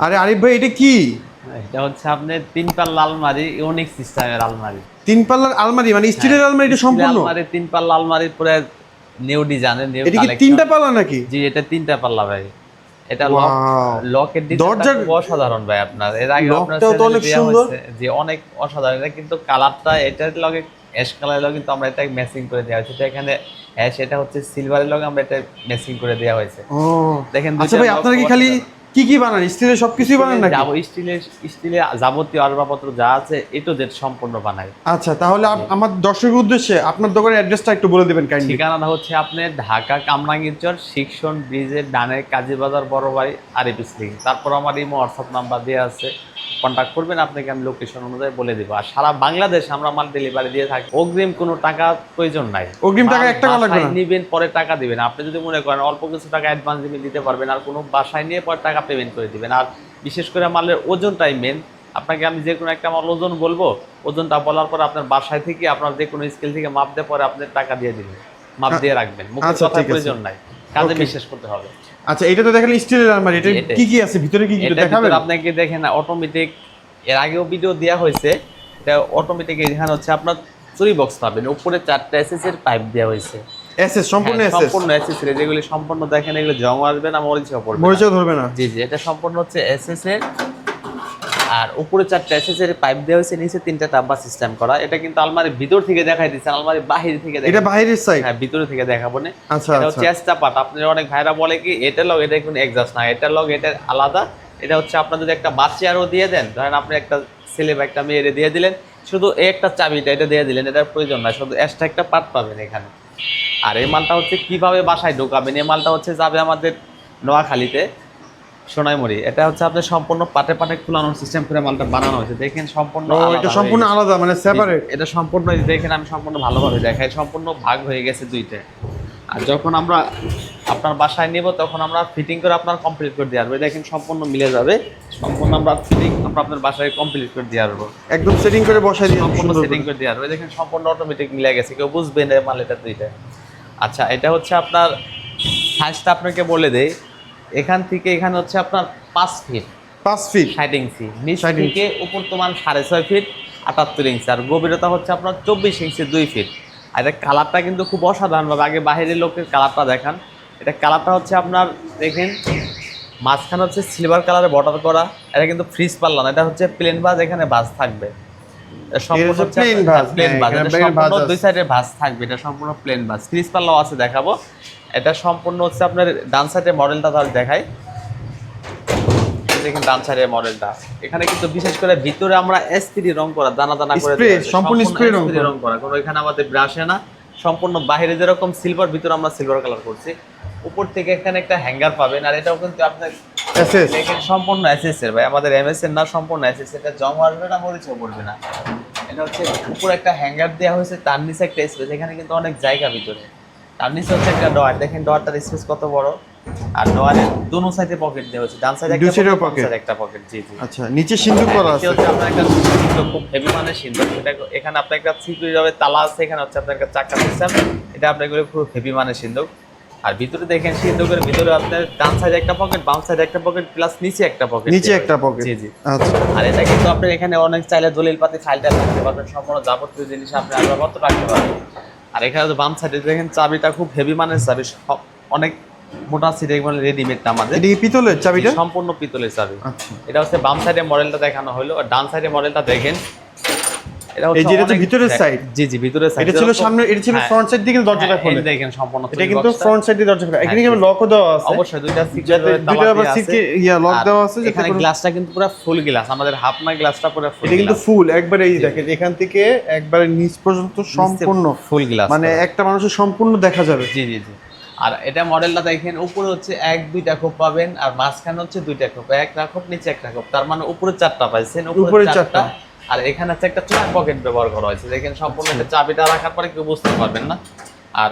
আরে আরিফ ভাই এটা কি? এটা হচ্ছে আপনার তিন পাল্লা আলমারি ইউনিক সিস্টেমের আলমারি। তিন পাল্লার আলমারি মানে স্টিলের আলমারি এটা সম্পূর্ণ? আলমারি তিন পাল্লা আলমারির পরে নিউ ডিজাইনের নিউ এটা কি তিনটা পাল্লা নাকি? জি এটা তিনটা পাল্লা ভাই। এটা Wow. লকের দরজার- অসাধারণ ভাই আপনার। এর আগে আপনার তো অনেক সুন্দর। যে অনেক অসাধারণ। এটা কিন্তু কালারটা এটার লগে অ্যাশ কালারের লগে কিন্তু আমরা এটা ম্যাচিং করে দেওয়া হয়েছে। এখানে অ্যাশ এটা হচ্ছে সিলভারের লগে আমরা এটা ম্যাচিং করে দেওয়া হয়েছে। ও। দেখেন আচ্ছা ভাই আপনারা কি খালি। কি কি বানান? স্টিলের সবকিছুই বানান নাকি? স্টিলের স্টিলের স্টিলে যাবতীয় আসবাবপত্র যা আছে এ টু জেড সম্পূর্ণ বানাই। আচ্ছা তাহলে আমার দর্শকের উদ্দেশ্যে আপনার দোকানের অ্যাড্রেসটা একটু বলে দেবেন কাইন্ডলি ঠিকানাটা হচ্ছে আপনি ঢাকা কামরাঙ্গীরচর শিক্ষণ ব্রিজের ডানে কাজীবাজার বড় বাড়ি আরিফ স্লিং। তারপর আমার ইমো হোয়াটসঅ্যাপ নাম্বার দেওয়া আছে। কন্ট্যাক্ট করবেন আপনাকে আমি লোকেশন অনুযায়ী বলে দেবো। আর সারা বাংলাদেশ আমরা মাল ডেলিভারি দিয়ে থাকি। অগ্রিম কোনো টাকা প্রয়োজন নাই। অগ্রিম টাকা এক টাকা লাগবে? নিবেন পরে টাকা দিবেন। আপনি যদি মনে করেন অল্প কিছু টাকা অ্যাডভান্স দিবে দিতে পারবেন আর কোনো বাসায় নিয়ে পরে টাকা পেমেন্ট করে দিবেন। আর বিশেষ করে মালের ওজনটাই মেন আপনাকে আমি যে কোনো একটা মাল ওজন বলব ওজনটা বলার পর আপনার বাসায় থেকে আপনার যে কোনো স্কেল থেকে মাপ দেওয়ার পরে আপনি টাকা দিয়ে দিবেন। মাপ দিয়ে রাখবেন। মুখের আচ্ছা, কথা প্রয়োজন নাই। কাজে বিশ্বাস করতে হবে। আচ্ছা এটা তো দেখেন স্টিলের আলমারি এটা কি কি আছে? ভিতরে কি কি দেখাবেন? আপনাকে দেখেন অটোমেটিক এর আগেও ভিডিও দেওয়া হয়েছে। এটা অটোমেটিক এখানে হচ্ছে। আপনার চুরি বক্স পাবেন। উপরে চারটা এসএস এর পাইপ দেওয়া হয়েছে। এসএস সম্পূর্ণ হ্যাঁ, এসএস সম্পূর্ণ এসএস এর। যেগুলি সম্পূর্ণ দেখেন এগুলো জং আসবে না মরিচা পড়বে মরিচা ধরবে না। জি জি এটা সম্পূর্ণ হচ্ছে এসএস এর আর উপরে চারটা এসএস পাইপ দেওয়া হয়েছে নিচে তিনটা টাব্বা সিস্টেম করা। এটা কিন্তু আলমারির ভিতর থেকে দেখাই দিচ্ছে আলমারির বাহির থেকে এটা দেখা বাইরের সাইড হ্যাঁ ভিতরে থেকে দেখাবো না। আচ্ছা এটা আচ্ছা। হচ্ছে চেষ্টা পাট আপনার অনেক ভাইরা বলে কি এটা লগ এটা কোনো এক্সাস্ট না এটা লগ এটা আলাদা। এটা হচ্ছে আপনার যদি একটা বাচ্চা আরও দিয়ে দেন ধরেন আপনি একটা ছেলে বা একটা মেয়েরে দিয়ে দিলেন শুধু এই একটা চাবিটা এটা দিয়ে দিলেন এটার প্রয়োজন নাই শুধু এক্সট্রা একটা পার্ট পাবেন এখানে। আর এই মালটা হচ্ছে কীভাবে বাসায় ঢোকাবেন এই মালটা হচ্ছে যাবে আমাদের নোয়াখালীতে। সোনাইমুড়ি এটা হচ্ছে আপনার সম্পূর্ণ পাটে পাটে খোলানোর সিস্টেম করে মালটা বানানো হয়েছে। দেখেন সম্পূর্ণ এটা সম্পূর্ণ আলাদা মানে সেপারেট এটা সম্পূর্ণ দেখেন আমি সম্পূর্ণ ভালোভাবে দেখাই। সম্পূর্ণ ভাগ হয়ে গেছে দুইটা। আর যখন আমরা আপনার বাসায় নেব তখন আমরা ফিটিং করে আপনার কমপ্লিট করে দিয়ে আসব। দেখেন সম্পূর্ণ মিলে যাবে। সম্পূর্ণ আমরা ফিটিং আমরা আপনার বাসায় কমপ্লিট করে দিয়ে আসব। একদম সেটিং করে বসাই দিয়ে সম্পূর্ণ সেটিং করে। দিয়ে আসব। দেখেন সম্পূর্ণ অটোমেটিক মিলে গেছে। কেউ বুঝবে না মাল এটা দুইটা। আচ্ছা এটা হচ্ছে আপনার সাইজটা আপনাকে বলে দেই। এখান থেকে এখানে হচ্ছে আপনার পাঁচ ফিট পাঁচ ফিট ষাট ইঞ্চি। নিচ থেকে উপর তোমার সাড়ে ছয় ফিট আটাত্তর ইঞ্চি। আর গভীরতা হচ্ছে আপনার চব্বিশ ইঞ্চি দুই ফিট আর এটা কালারটা কিন্তু খুব অসাধারণভাবে আগে বাইরের লোকের কালারটা দেখান। এটা কালারটা হচ্ছে আপনার দেখেন মাঝখানে হচ্ছে সিলভার কালারে বর্ডার করা। এটা কিন্তু ফ্রিজ পাল্লা না এটা হচ্ছে প্লেন বাজ এখানে ভাঁজ থাকবে। সম্পূর্ণ প্লেন হ্যাঁ, সম্পূর্ণ আছে। দুই সাইডে ভাঁজ থাকবে এটা সম্পূর্ণ প্লেন ভাঁজ। ফ্রিজ পাল্লাও আছে দেখাবো। এটা সম্পূর্ণ হচ্ছে আপনার ডান সাইডে মডেলটা তাহলে দেখাই। এই দেখেন ডান সাইডের মডেলটা এখানে কিন্তু বিশেষ করে ভিতরে আমরা এসপিডি রং করা দানা দানা করে। সম্পূর্ণ spray রং করা। কোনো এখানে আমাদের ব্রাশে না। সম্পূর্ণ বাইরে যেরকম সিলভার ভিতরে আমরা সিলভার কালার করছি। উপর থেকে এখানে একটা হ্যাঙ্গার পাবেন আর এটাও কিন্তু আপনার সম্পূর্ণ এসএস এর। ভাই আমাদের এমএস এর না সম্পূর্ণ এসএস এটা জং আসবে না মরিচও পড়বে না। এটা হচ্ছে উপর একটা হ্যাঙ্গার দেওয়া হয়েছে তার নিচে একটা স্পেস এখানে কিন্তু অনেক জায়গা ভিতরে। তার নিচে হচ্ছে একটা ডয়ার। দেখেন ডয়ারটার স্পেস কত বড়। আর ডয়ারের দুনো সাইডে পকেট দেওয়া হয়েছে। ডান সাইডে একটা side এ একটা পকেট জি জি। আচ্ছা নিচে সিন্ধুক করা নিচে আছে। হচ্ছে আপনার একটা সিন্দুক, খুব হেভি মানের সিন্দুক। এটা এখানে আপনার একটা সিকিউরিটি হবে তালা আছে এখানে হচ্ছে আপনার একটা চাকা সিস্টেম এটা আপনার খুব হেভি মানের সিন্দুক। আর ভিতরে দেখেন সিন্দুকের ভিতরে আপনার ডান সাইডে একটা পকেট বাম সাইডে একটা পকেট প্লাস নিচে একটা পকেট নিচে একটা পকেট জি জি। আচ্ছা। আর এটা কিন্তু আপনি এখানে অনেক চাইলে দলিল পাতি ফাইলটা রাখতে পারবেন। সম্পূর্ণ যাবতীয় জিনিস আপনি আসবাবপত্র রাখতে পারবেন। আর এখানে তো বাম সাইডে দেখেন চাবিটা খুব হেভি মানের চাবি সব অনেক মোটা সিটে মানে রেডিমেডটা আমাদের। এটা পিতলের চাবিটা? সম্পূর্ণ পিতলের চাবি। আচ্ছা। এটা হচ্ছে বাম সাইডে মডেলটা দেখানো হলো। আর ডান সাইডে মডেলটা দেখেন এই যে এটা ভিতরের side। জি জি ভিতরের সাইড এটা ছিল সামনে এটা ছিল ফ্রন্ট সাইড দিকে দরজাটা খোলে। দেখেন সম্পূর্ণ এটা কিন্তু ফ্রন্ট সাইড দিয়ে দরজা খোলে। এখানে কিন্তু লকও দেওয়া আছে। অবশ্যই দুইটা যাতে দুইটা আবার সিটকে ইয়া লক দেওয়া আছে এখানে গ্লাসটা কিন্তু পুরো ফুল গ্লাস আমাদের হাফ না গ্লাসটা পুরো ফুল এটা কিন্তু ফুল একবারে এই দেখেন এখান থেকে একবারে নিচ পর্যন্ত সম্পূর্ণ। ফুল গ্লাস মানে একটা মানুষের সম্পূর্ণ দেখা যাবে। জি জি জি। আর এটা মডেলটা দেখেন উপরে হচ্ছে এক দুইটা খোপ পাবেন আর মাঝখানে হচ্ছে দুইটা খোপ একটা খোপ নিচে একটা খোপ। তার মানে উপরে চারটা পাইছেন উপরে চারটা। আর এখানে হচ্ছে একটা চার পকেট ব্যবহার করা হয়েছে। দেখেন সম্পূর্ণ এটা চাবিটা রাখার পরে কেউ বুঝতে পারবেন না। আর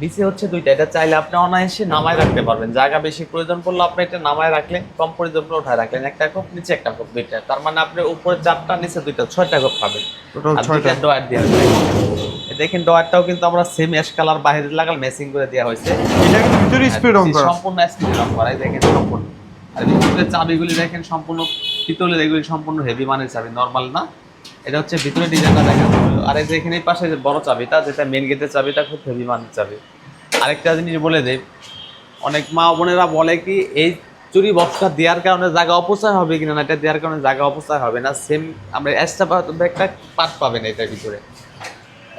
নিচে হচ্ছে দুইটা এটা চাইলে আপনি অনায়াসে নামায় রাখতে পারবেন। জায়গা বেশি প্রয়োজন পড়লে আপনি এটা নামায় রাখলেন কম প্রয়োজন পড়লে উঠায় রাখলেন। একটা কোপ নিচে একটা কোপ দুইটা। তার মানে আপনি উপরে চারটা নিচে দুইটা ছয়টা কোপ পাবেন। ছয়টা। ডয়ার দেওয়া দেখেন ডয়ারটাও কিন্তু আমরা সেম অ্যাশ কালার বাইরে লাগাল ম্যাচিং করে দেওয়া হয়েছে। এটা কিন্তু ভিতরে স্প্রে রং করা সম্পূর্ণ স্প্রে রং করা। দেখেন সম্পূর্ণ। ভিতরে চাবিগুলি দেখেন, সম্পূর্ণ পিতলের এগুলি সম্পূর্ণ হেভি মানের চাবি নর্মাল না। এটা হচ্ছে ভিতরে ডিজাইনটা দেখেন। আর এই যে এখানে পাশে যে বড় চাবিটা, যেটা মেন গেটের চাবিটা, খুব হেভি মানের চাবি। আরেকটা জিনিস বলে দেই, অনেক মা বোনেরা বলে কি, এই চুরি বক্সটা দেওয়ার কারণে জায়গা অপচয় হবে কিনা না, এটা দেওয়ার কারণে জায়গা অপচয় হবে না। সেম আমরা এক্সট্রা একটা পার্ট পাবেন এটার ভিতরে।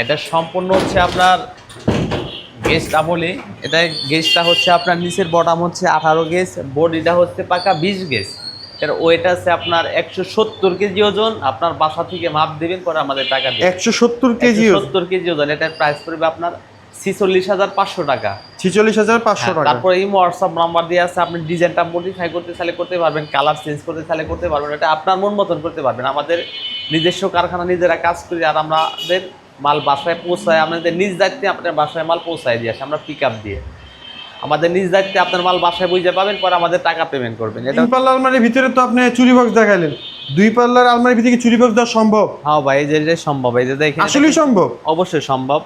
এটা সম্পূর্ণ হচ্ছে আপনার গেজটা বলি এটা গেজটা হচ্ছে আপনার নিচের বটাম হচ্ছে আঠারো গেজ বডিটা হচ্ছে পাকা বিশ গেজ এর ওয়েট আছে আপনার একশো সত্তর কেজি ওজন আপনার বাসা থেকে মাপ দিবেন পরে আমাদের টাকা একশো সত্তর কেজি সত্তর কেজি ওজন এটার প্রাইস পড়বে আপনার ছিচল্লিশ হাজার পাঁচশো টাকা। ছিচল্লিশ হাজার পাঁচশো হ্যাঁ, টাকা। তারপরে এই হোয়াটসঅ্যাপ নাম্বার দিয়ে আছে আপনি ডিজাইনটা মডিফাই করতে চাইলে করতে পারবেন কালার চেঞ্জ করতে চাইলে করতে পারবেন এটা আপনার মন মতন করতে পারবেন। আমাদের নিজস্ব কারখানা নিজেরা কাজ করি আর আমাদের মাল বাসায় পৌঁছায় আমাদের নিজ দায়িত্বে আপনার বাসায় মাল পৌঁছায় দিয়ে আসে আমরা পিক আপ দিয়ে। আমাদের নিজ দায়িত্বে আপনার মাল বাসায় বুঝে পাবেন পরে আমাদের টাকা পেমেন্ট করবেন। এটা তিন পাল্লা আলমারির ভিতরে তো আপনি চুরি বক্স দেখাইলেন। দুই পাল্লার আলমারির ভিতরে চুরি বক্স দেওয়া সম্ভব? হ্যাঁ ভাই এই যে সম্ভব এই যে দেখেন আসলেই সম্ভব? অবশ্যই সম্ভব।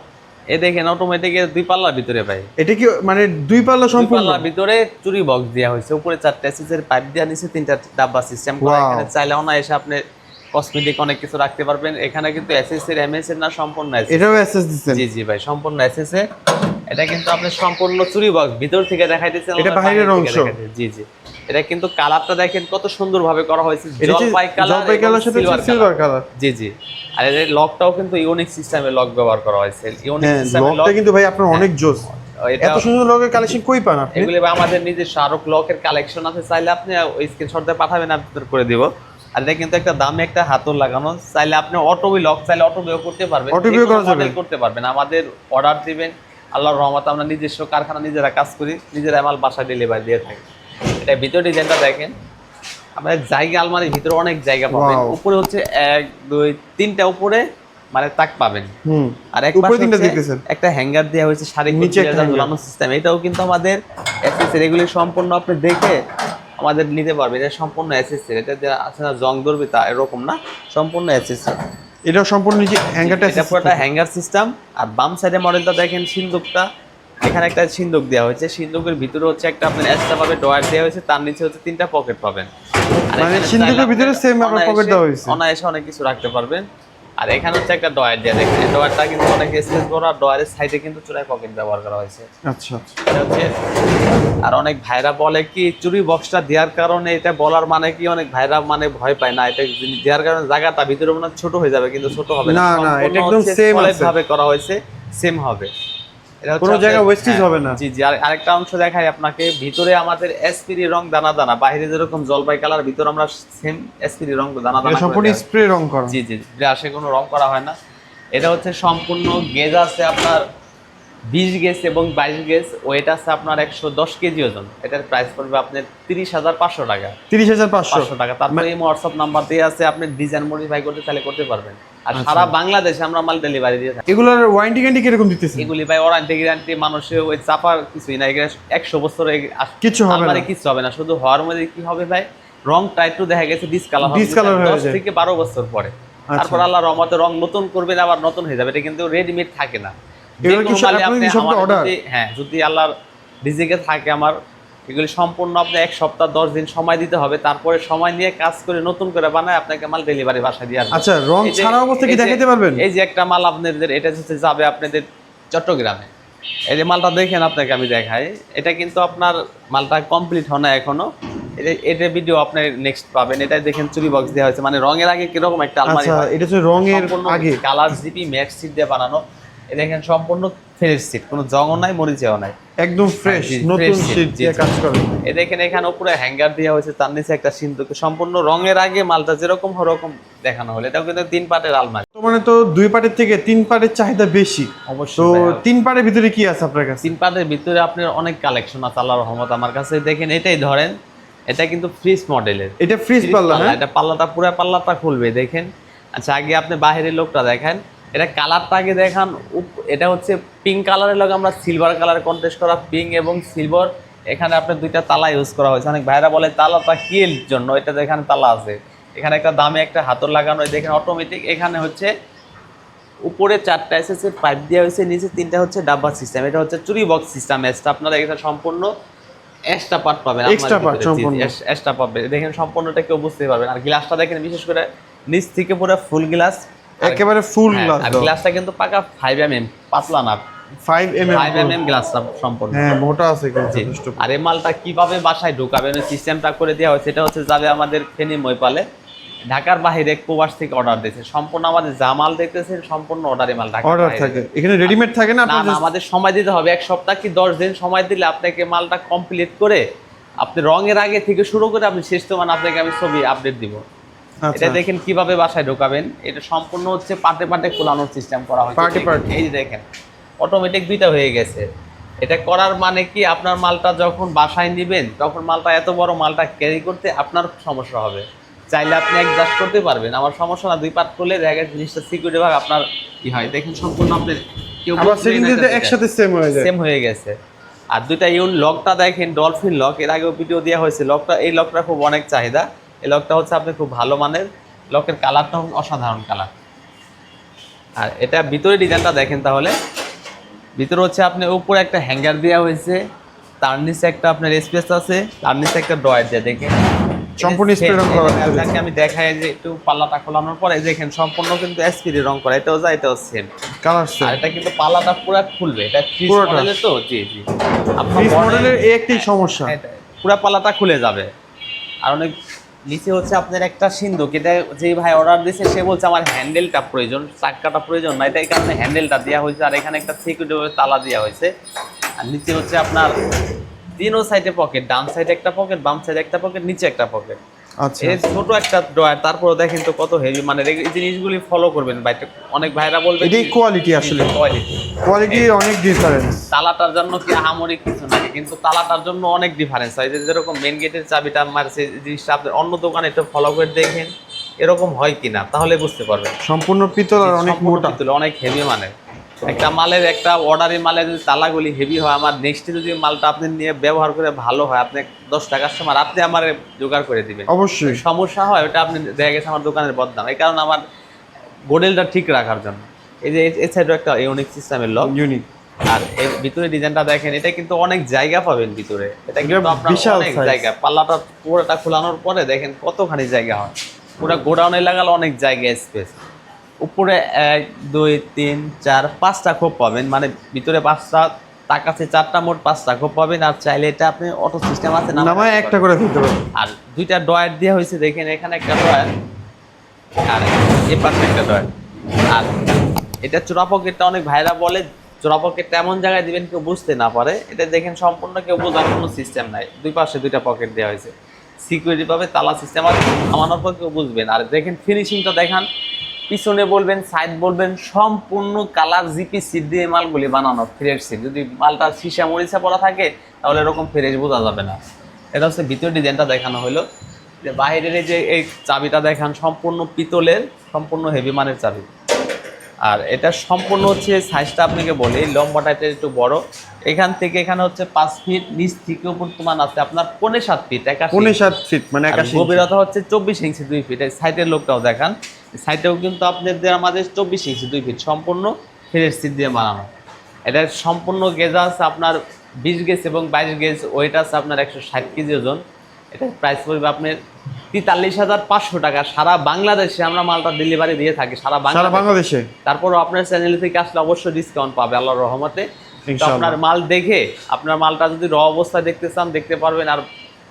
এ দেখেন অটোমেটিক দুই পাল্লার ভিতরে ভাই। এটা কি মানে দুই পাল্লা সম্পূর্ণ? পাল্লার ভিতরে চুরি বক্স দেওয়া হয়েছে উপরে চারটা এসএসের পাইপ দেওয়া নিচে তিনটা ডাব্বা সিস্টেম করা. এখানে চাইলে না এসে আপনি কসমেটিক অনেক কিছু রাখতে পারবেন। এখানে কিন্তু এসএস এর এমএস এর না সম্পূর্ণ SS এটাও অ্যাসেস দিচ্ছেন? জি জি ভাই সম্পূর্ণ এসএস এ এটা কিন্তু আপনি সম্পূর্ণ চুরি বক্স ভিতর থেকে দেখাইতেছেন এটা আমরা বাহিরের বাইরে থেকে অংশ। জি জি। এটা কিন্তু কালারটা দেখেন কত সুন্দরভাবে করা হয়েছে জলপাই কালার জলপাই কালার সাথে সিলভার কালার জি জি। আর এর লকটাও কিন্তু ইউনিক সিস্টেমে লক ব্যবহার করা হয়েছে। ইউনিক হ্যাঁ সিস্টেমে লকটা কিন্তু ভাই আপনার অনেক জোস। এটা এত সুন্দর লকের কালেকশন কই পান আপনি? এগুলি আমাদের নিজস্ব আরও লকের কালেকশন আছে চাইলে আপনি ওই স্ক্রিনশট দিয়ে পাঠাবেন আমি করে দিব। আর এটা কিন্তু একটা দামে একটা হাতল লাগানো। চাইলে আপনি অটোবি লক চাইলে অটোবিও করতে পারবেন। যে করা যাবে। করতে পারবেন। আমাদের অর্ডার দিবেন। আল্লাহর রহমতে আমরা নিজস্ব কারখানা নিজেরা কাজ করি নিজেরা মাল বাসায় ডেলিভারি দিয়ে থাকি। এটা ভিতর ডিজাইনটা দেখেন। আমাদের জায়গা আলমারির ভিতরে অনেক জায়গা পাবেন। উপরে হচ্ছে এক দুই তিনটা উপরে মানে তাক পাবেন। আর এক উপরে তিনটা দেখতেছেন। একটা হ্যাঙ্গার দেওয়া হয়েছে শাড়ি নিচে। ঝুলানো সিস্টেম এটাও কিন্তু আমাদের এসএসএর এগুলি সম্পূর্ণ আপনি দেখে আমাদের নিতে পারবেন এটা সম্পূর্ণ এসএসএর এটা যে আছে না জং ধরবে তা এরকম না সম্পূর্ণ এসএসএর এটা সম্পূর্ণ নিচে হ্যাঙ্গারটা এটা পুরোটা হ্যাঙ্গার সিস্টেম আর বাম সাইডে মডেলটা দেখেন সিন্দুকটা। এখানে একটা সিন্দুক দেওয়া হয়েছে সিন্দুকের ভিতরে হচ্ছে একটা আপনার এক্সট্রা পাবে ডয়ার দেওয়া হয়েছে তার নিচে হচ্ছে তিনটা পকেট পাবেন। মানে সিন্দুকের ভিতরে আপনি same আবার অনায়াসে- pocket দেওয়া হয়েছে। অনায়াসে অনেক কিছু রাখতে পারবেন। আর এখানে হচ্ছে একটা ডয়ার দেওয়া দেখেন ডয়ারটা কিন্তু অনেক স্পেস বড় আর ডয়ারের সাইডে কিন্তু চুরাই পকেট ব্যবহার করা হয়েছে। আচ্ছা আচ্ছা। এটা হচ্ছে আর অনেক ভাইরা বলে কি চুরি বক্সটা দেওয়ার কারণে এটা বলার মানে কি অনেক ভাইরা মানে ভয় পায় না এটা দেওয়ার কারণে জায়গাটা ভিতরে মনে ছোট হয়ে যাবে কিন্তু ছোট হবে না, না, এটা একদম সেম ভাবে করা হয়েছে সেম হবে। কোনো জায়গায় wastage হ্যাঁ, হবে না। জি জি আর আরেকটা অংশ দেখাই আপনাকে। ভিতরে আমাদের এসপিরি রং দানা দানা বাইরে যেরকম জলপাই কালার ভিতরে আমরা সেম এসপিরি রং দানা দানা সম্পূর্ণ স্প্রে রং করা। জি জি ব্রাশে কোনো রং করা হয় না। এটা হচ্ছে সম্পূর্ণ গেজ আছে আপনার বিশ গেজ এবং বাইশ গেজ ওয়েট আছে আপনার একশো দশ কেজি ওজন। এটার প্রাইস পড়বে আপনার তিরিশ হাজার পাঁচশো টাকা। তিরিশ হাজার পাঁচশো। টাকা। তারপরে এই হোয়াটসঅ্যাপ নাম্বার দিয়ে আছে আপনি ডিজাইন মডিফাই করতে চাইলে করতে পারবেন। আর আচ্ছা। সারা বাংলাদেশে আমরা মাল ডেলিভারি দিয়ে থাকি। এগুলোর ওয়ারেন্টি গ্যারান্টি কীরকম দিতেছে এগুলি ভাই ওয়ারান্টি গ্যারান্টি মানুষের ওই চাপার কিছুই না। এগুলো একশো বছর কিচ্ছু হবে না। কিছু হবে না। শুধু হওয়ার মধ্যে কি হবে ভাই? রংটা একটু দেখা গেছে ডিসকালার Discolor হয়ে যায়। থেকে বারো বছর পরে। আচ্ছা। তারপর আল্লাহ রহমতে রং নতুন করবেন আবার নতুন হয়ে যাবে। এটা কিন্তু রেডিমেড থাকে না। এগুলো কি আপনি হ্যাঁ যদি আল্লাহর রিজিকে থাকে আমার এগুলি সম্পূর্ণ আপনি এক সপ্তাহ দশ দিন সময় দিতে হবে। তারপরে সময় নিয়ে কাজ করে নতুন করে বানায় আপনাকে মাল ডেলিভারি বাসায় দিয়ে আচ্ছা রং ছাড়া অবস্থা কি দেখাতে পারবেন? এই যে একটা মাল আপনাদের এটা হচ্ছে যাবে আপনাদের চট্টগ্রামে। এই যে মালটা দেখেন আপনাকে আমি দেখাই। এটা কিন্তু আপনার মালটা কমপ্লিট হয় না এখনও। এটা ভিডিও আপনি নেক্সট পাবেন। এটা দেখেন চুরি বক্স দেওয়া হয়েছে। মানে রঙের আগে কীরকম একটা আলমারি আচ্ছা এটা হচ্ছে রঙের আগে। কালার জিপি ম্যাট সিট দিয়ে বানানো। দেখেন সম্পূর্ণ ফ্রেশ সিট কোনো জংও নাই মরিচেও নাই। একদম ফ্রেশ নতুন sheet, শীট জি, দিয়ে কাজ করে। এ দেখেন এখানে উপরে হ্যাঙ্গার দেওয়া হয়েছে তার নিচে একটা সিন্ধুক সম্পূর্ণ রঙের আগে মালটা যেরকম ওরকম দেখানো হলো। এটাও কিন্তু তিন পাটের আলমারি। তো মানে তো দুই পাটের থেকে তিন পাটের চাহিদা বেশি। অবশ্যই তো তিন পাটের ভিতরে কি আছে আপনার কাছে? তিন পাটের ভিতরে আপনার অনেক কালেকশন আছে আল্লাহ রহমত আমার কাছে। দেখেন এটাই ধরেন এটা কিন্তু ফ্রিজ মডেলের এটা ফ্রিজ পাল্লা হ্যাঁ? এটা পাল্লাটা পুরো পাল্লাটা খুলবে দেখেন। আচ্ছা আগে আপনি বাইরের লোকটা দেখেন। এটা কালারটা আগে দেখান এটা হচ্ছে পিঙ্ক কালারের লগে আমরা সিলভার কালার কন্টেস্ট করা পিঙ্ক এবং সিলভার এখানে আপনার দুইটা তালা ইউজ করা হয়েছে। অনেক ভাইরা বলে তালাটা কি এর জন্য এটা এখানে তালা আছে। এখানে একটা দামে একটা হাতর লাগানো এই দেখেন অটোমেটিক এখানে হচ্ছে উপরে চারটা এসএসএর পাইপ দেওয়া হয়েছে নিচে তিনটা হচ্ছে ডাব্বা সিস্টেম এটা হচ্ছে চুরি বক্স সিস্টেম এসটা আপনারা এটা সম্পূর্ণ এক্সট্রা পার্ট পাবেন এক্সট্রা পাবেন। দেখেন সম্পূর্ণটা কেউ বুঝতে পারবেন আর গ্লাসটা দেখেন বিশেষ করে নিচ থেকে পুরো ফুল গ্লাস একেবারে ফুল গ্লাস আর গ্লাসটা কিন্তু পাকা ফাইভ এম এম পাতলা না। Five M five M M গ্লাসটা সম্পূর্ণ। হ্যাঁ মোটা আছে কিন্তু যথেষ্ট আর এই মালটা কীভাবে বাসায় ঢোকাবেন সিস্টেমটা করে দেওয়া হয়েছে এটা হচ্ছে যাবে আমাদের ফেনী মইপালে ঢাকার বাহিরে প্রবাস থেকে অর্ডার দিয়েছে। সম্পূর্ণ আমাদের যা মাল দেখতেছেন সম্পূর্ণ অর্ডারে মাল ঢাকার অর্ডার। থাকে। এখানে রেডিমেড থাকে না? না না আমাদের সময় দিতে হবে। এক সপ্তাহ কি দশ দিন সময় দিলে আপনাকে মালটা কমপ্লিট করে আপনি রঙের আগে থেকে শুরু করে আপনি শেষ তো মানে আপনাকে আমি ছবি আপডেট দিব। এটা দেখেন কীভাবে বাসায় ঢোকাবেন। এটা সম্পূর্ণ হচ্ছে পার্টে পার্টে খোলানোর সিস্টেম করা হয়েছে। এই যে দেখেন অটোমেটিক দুইটা হয়ে গেছে। এটা করার মানে কি? আপনার মালটা যখন বাসায় নেবেন তখন মালটা এত বড় মালটা ক্যারি করতে আপনার সমস্যা হবে। চাইলে আপনি অ্যাডজাস্ট করতে পারবেন। আমার সমস্যা না দুই পার্ট করলে দেখা গেছে জিনিসটা সিকিউরিটি ভাগ আপনার কি হয়। দেখেন সম্পূর্ণ আপনার কেউ আবার বুঝবেই দিতে একসাথে সেম হয়ে যায়। সেম হয়ে গেছে। আর দুইটা ইউন লকটা দেখেন ডলফিন লক এর আগেও ভিডিও দেওয়া হয়েছে। লকটা এই লকটা খুব অনেক চাহিদা। এই লকটা হচ্ছে আপনি খুব ভালো মানের। লকের কালারটা অসাধারণ কালার আর এটা ভিতরে ডিজাইনটা দেখেন তাহলে। ভিতরে হচ্ছে আপনি উপরে একটা হ্যাঙ্গার দেওয়া হয়েছে। তার নিচে একটা আপনার স্পেস আছে। তার নিচে একটা ড্রয়ার দেয়া দেখেন। সম্পূর্ণ এটা রং করা আপনাকে আমি দেখাই যে একটু পাল্লাটা খোলানোর পরে দেখেন সম্পূর্ণ কিন্তু এসপিডি রং করা এটাও যায় এটাও সেম কালার সেম এটা কিন্তু পাল্লাটা পুরো খুলবে। এটা ফ্রিজ? তো? জি জি। আপনার মডেলের এই সমস্যা। পুরা পাল্লাটা খুলে যাবে। আর অনেক নিচে হচ্ছে আপনার একটা সিন্ধুক। এটা যে ভাই অর্ডার দিয়েছে সে বলছে আমার হ্যান্ডেলটা প্রয়োজন চাক্কাটা প্রয়োজন, না তাই এই কারণে হ্যান্ডেলটা দেওয়া হয়েছে। আর এখানে একটা সিকিউরিটি তালা দেওয়া হয়েছে। আর নিচে হচ্ছে আপনার তিনও সাইডে পকেট ডান সাইডে একটা পকেট বাম সাইডে একটা পকেট নিচে একটা পকেট আচ্ছা। এই ছোট একটা ড্রয়ার তারপরে দেখেন তো কত হেভি মানে এই জিনিসগুলি ফলো করবেন ভাই। অনেক ভাইরা বলবে এটাই কোয়ালিটি আসলে। কোয়ালিটি কোয়ালিটি অনেক ডিফারেন্স তালাটার জন্য কি আহামরি কিছু নাকি? কিন্তু তালাটার জন্য অনেক ডিফারেন্স হয় যে যেরকম মেন গেটের চাবিটা মারছে জিনিসটা আপনি অন্য দোকানে একটু ফলো করে দেখেন এরকম হয় কিনা তাহলে বুঝতে পারবেন। সম্পূর্ণ পিতল আর অনেক মোটা। পিতল, অনেক হেভি মানের। একটা মালের একটা অর্ডারি মালের যদি তালাগুলি হেভি হয় আমার নেক্সটে যদি মালটা আপনি নিয়ে ব্যবহার করে ভালো হয় আপনি দশ টাকার সময় আপনি আমার জোগাড় করে দিবেন। অবশ্যই। সমস্যা হয় ওটা আপনি দেখা গেছে আমার দোকানের বদনাম। এই কারণে আমার গোডেলটা ঠিক রাখার জন্য। এই যে এই সাইডে একটা ইউনিক সিস্টেমের লক ইউনিক আর এর ভিতরে ডিজাইনটা দেখেন এটা কিন্তু অনেক জায়গা পাবেন ভিতরে। এটা কিন্তু আপনার বিশাল অনেক জায়গা। পাল্লাটা পুরোটা খোলানোর পরে দেখেন কতখানি জায়গা হয়। পুরো গোডাউনে লাগালে অনেক জায়গা স্পেস উপরে এক দুই তিন চার পাঁচটা খোপ পাবেন। মানে ভিতরে পাঁচটা তার কাছে চারটা মোট পাঁচটা খোপ পাবেন। আর চাইলে এটা আপনি অটো সিস্টেম আছে নামায় একটা। করে ফেলতে পারবেন আর দুইটা ডয়ার দেওয়া হয়েছে দেখেন এখানে একটা ডয়ার আর এ পাশে একটা ডয়ার আর এটা চোরা পকেটটা অনেক ভাইরা বলে চোরা পকেটটা এমন জায়গায় দিবেন কেউ বুঝতে না পারে। এটা দেখেন সম্পূর্ণ কেউ বোঝার কোনো সিস্টেম নাই। দুই পাশে দুইটা পকেট দেওয়া হয়েছে। সিকিউরিটি পাবে তালা সিস্টেম আর আমানোর পর কেউ বুঝবেন আর দেখেন ফিনিশিংটা দেখান। পিছনে বলবেন সাইড বলবেন, সম্পূর্ণ কালার জিপি সিট দিয়ে মালগুলি বানানো ফ্রেশ সিট যদি মালটা সিসা মরিচা পড়া থাকে, তাহলে এরকম ফ্রেশ বোঝা যাবে না। এটা হচ্ছে ভিতর ডিজাইনটা দেখানো হলো। যে বাইরের যে এই চাবিটা দেখান, সম্পূর্ণ পিতলের, সম্পূর্ণ হেভি মানের চাবি। আর এটা সম্পূর্ণ হচ্ছে সাইজটা আপনাকে বলি লম্বাটা এটা একটু বড়। এখান থেকে এখানে হচ্ছে পাঁচ ফিট নিচ থেকে উপর তোমার আছে আপনার পনেরো সাত ফিট একাশি পৌনে সাত ফিট মানে গভীরতা হচ্ছে চব্বিশ ইঞ্চি দুই ফিট এই সাইডের লোকটাও দেখান। সাইডেও কিন্তু আপনাদের আমাদের চব্বিশ ইঞ্চি দুই ফিট সম্পূর্ণ ফ্রেশ সিট দিয়ে বানানো। এটা সম্পূর্ণ গেজ আছে আপনার বিশ গেজ এবং বাইশ গেজ ওয়েট আছে আপনার একশো ষাট কেজি ওজন। এটা প্রাইস পড়বে আপনার তেতাল্লিশ হাজার পাঁচশো টাকা। সারা বাংলাদেশে আমরা মালটা ডেলিভারি দিয়ে থাকি সারা সারা বাংলাদেশে। তারপরও আপনার চ্যানেল থেকে আসলে অবশ্যই ডিসকাউন্ট পাবে আল্লাহর রহমতে। আপনার মাল দেখে আপনার মালটা যদি র অবস্থায় দেখতে চান দেখতে পারবেন। আর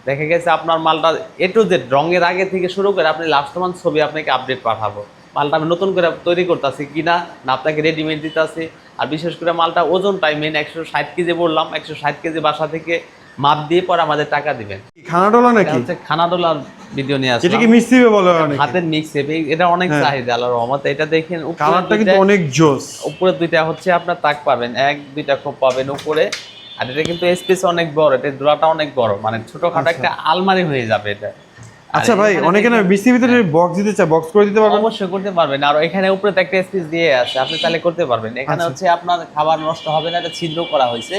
দেখা গেছে আপনার মালটা এ টু জেড রঙের আগে থেকে শুরু করে আপনি লাস্ট মান ছবি আপনাকে আপডেট পাঠাবো। মালটা আমি নতুন করে তৈরি করতেছি কিনা না আপনাকে রেডিমেড দিতেছি। আর বিশেষ করে মালটা ওজনটাই মেন একশো ষাট কেজি বললাম একশো ষাট কেজি বাসা থেকে মাপ দিয়ে পর আমাদের টাকা দিবেন। খানাডোলা নাকি? হচ্ছে খানাডোলার ভিডিও নিয়ে যেটা এটা কি মিস্ত্রি বলে অনেক? হাতের মিক্স এটা অনেক হ্যাঁ। চাহিদা আল্লাহর রহমতে। এটা দেখেন কালারটা কিন্তু অনেক জোস। উপরে দুইটা হচ্ছে আপনার তাক পাবেন এক দুইটা খোপ পাবেন উপরে। আর এটা কিন্তু স্পেস অনেক বড় এটা দোলাটা অনেক বড়। মানে ছোটখাটো একটা আলমারি হয়ে যাবে এটা। আচ্ছা ভাই অনেকে না মিস্ত্রির ভিতরে বক্স দিতে চায় বক্স করে দিতে পারবেন? অবশ্যই করতে পারবেন। আর এখানে উপরে তো একটা স্পেস দিয়ে আছে আপনি তাহলে করতে পারবেন। এখানে আচ্ছা। হচ্ছে আপনার খাবার নষ্ট হবে না এটা ছিদ্র করা হয়েছে।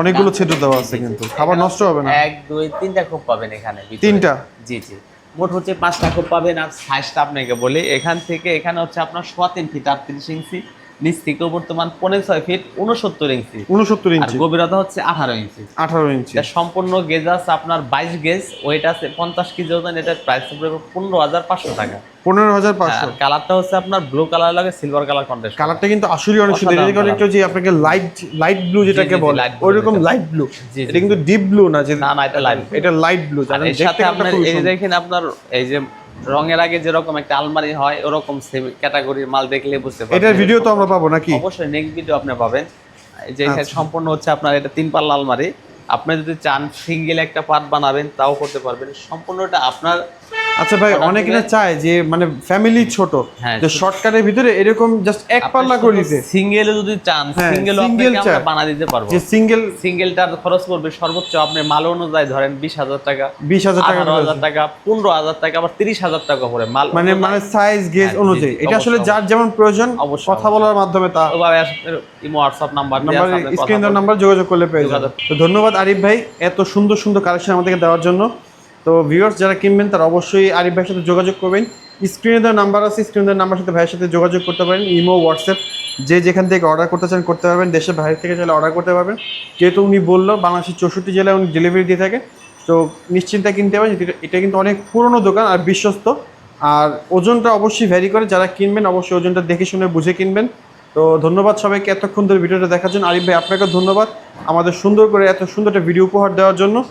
অনেকগুলো ছেদ দেওয়া আছে কিন্তু। খাবার নষ্ট হবে না? এক দুই তিনটা খোপ পাবেন এখানে তিনটা? জি জি। মোট হচ্ছে পাঁচটা খোপ পাবেন আর সাইজটা আপনাকে বলি। এখান থেকে এখানে হচ্ছে আপনার সোয়া তিন ফিট আটত্রিশ ইঞ্চি নিচ থেকে বর্তমান পনেরো ছয় ফিট উনসত্তর ইঞ্চি উনসত্তর ইঞ্চি গভীরতা হচ্ছে আঠারো ইঞ্চি আঠারো ইঞ্চি সম্পূর্ণ গেজ আছে আপনার বাইশ গেজ ওইটা আছে পঞ্চাশ কেজি ওজন এটার প্রাইস পনেরো হাজার পাঁচশো টাকা। পনেরো হাজার পাঁচশো। কালারটা হচ্ছে আপনার ব্লু কালার লাগে সিলভার কালার কন্টেস্ট কালারটা কিন্তু আসলে অনেক সুন্দর। এটা কারণ যে আপনাকে লাইট লাইট ব্লু যেটাকে বলে ওইরকম লাইট ব্লু। এটা কিন্তু ডিপ ব্লু না যে না না এটা লাইট এটা লাইট ব্লু এর সাথে আপনার এই দেখেন আপনার এই যে রঙের আগে যেরকম একটা আলমারি হয় ওরকম সেম ক্যাটাগরির মাল দেখলে বুঝতে পারবেন এটার ভিডিও তো আমরা পাবো নাকি? অবশ্যই নেক্সট ভিডিও আপনি পাবেন। এই যে আচ্ছা। সম্পূর্ণ হচ্ছে আপনার এটা তিন পাল্লা আলমারি। আপনি যদি চান সিঙ্গেল একটা পার্ট বানাবেন তাও করতে পারবেন। সম্পূর্ণটা আপনার আচ্ছা ভাই অনেকে না চায় যে মানে ফ্যামিলি ছোট হ্যাঁ, যে শর্টকাটের ভিতরে এরকম জাস্ট এক পাল্লা করে দিতে। সিঙ্গেল যদি চান হ্যাঁ, সিঙ্গেল আমরা বানা দিতে পারব। যে সিঙ্গেল সিঙ্গেলটার খরচ করবে সর্বোচ্চ আপনি মাল অনুযায়ী ধরেন বিশ হাজার টাকা বিশ হাজার টাকা আঠারো করে হাজার টাকা পনেরো হাজার টাকা আবার তিরিশ হাজার টাকা করে মাল মানে মানে সাইজ গেজ হ্যাঁ, অনুযায়ী। এটা আসলে যার যেমন প্রয়োজন কথা বলার মাধ্যমে তা ইমো হোয়াটসঅ্যাপ নাম্বার দিয়ে নাম্বার আছে, আপনি কথা স্ক্রিন নাম্বার যোগাযোগ করলে পেয়ে যাবেন। তো ধন্যবাদ আরিফ ভাই এত সুন্দর সুন্দর কালেকশন আমাদেরকে দেওয়ার জন্য। তো ভিউয়ার্স যারা কিনবেন, তারা অবশ্যই আরিফ ভাইয়ের সাথে যোগাযোগ করবেন। স্ক্রিনে দেওয়ার নাম্বার আছে স্ক্রিনে দেওয়ার নাম্বার সাথে ভাইয়ের সাথে যোগাযোগ করতে পারেন। ইমো হোয়াটসঅ্যাপ যে যেখান থেকে অর্ডার করতে চান করতে পারবেন। দেশের বাইরে থেকে চাইলে অর্ডার করতে পারবেন। যেহেতু উনি বলল, বাংলাদেশের চৌষট্টি জেলায় উনি ডেলিভারি দিয়ে থাকে। তো নিশ্চিন্তে কিনতে পারেন। এটা- কিন্তু অনেক পুরনো দোকান আর বিশ্বস্ত। আর ওজনটা অবশ্যই ভ্যারি করে। যারা কিনবেন, অবশ্যই ওজনটা দেখে শুনে বুঝে কিনবেন। তো ধন্যবাদ সবাইকে এতক্ষণ ধরে ভিডিওটা দেখার জন্য। আরিফ ভাই আপনাকে ধন্যবাদ। আমাদের সুন্দর করে এত সুন্দর একটা ভিডিও উপহার দেওয়ার জন্য।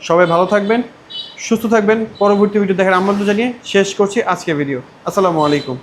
সবাই ভালো থাকবেন। সুস্থ থাকবেন। পরবর্তী ভিডিও দেখার আমন্ত্রণ জানিয়ে শেষ করছি আজকে ভিডিও। আসসালামু আলাইকুম।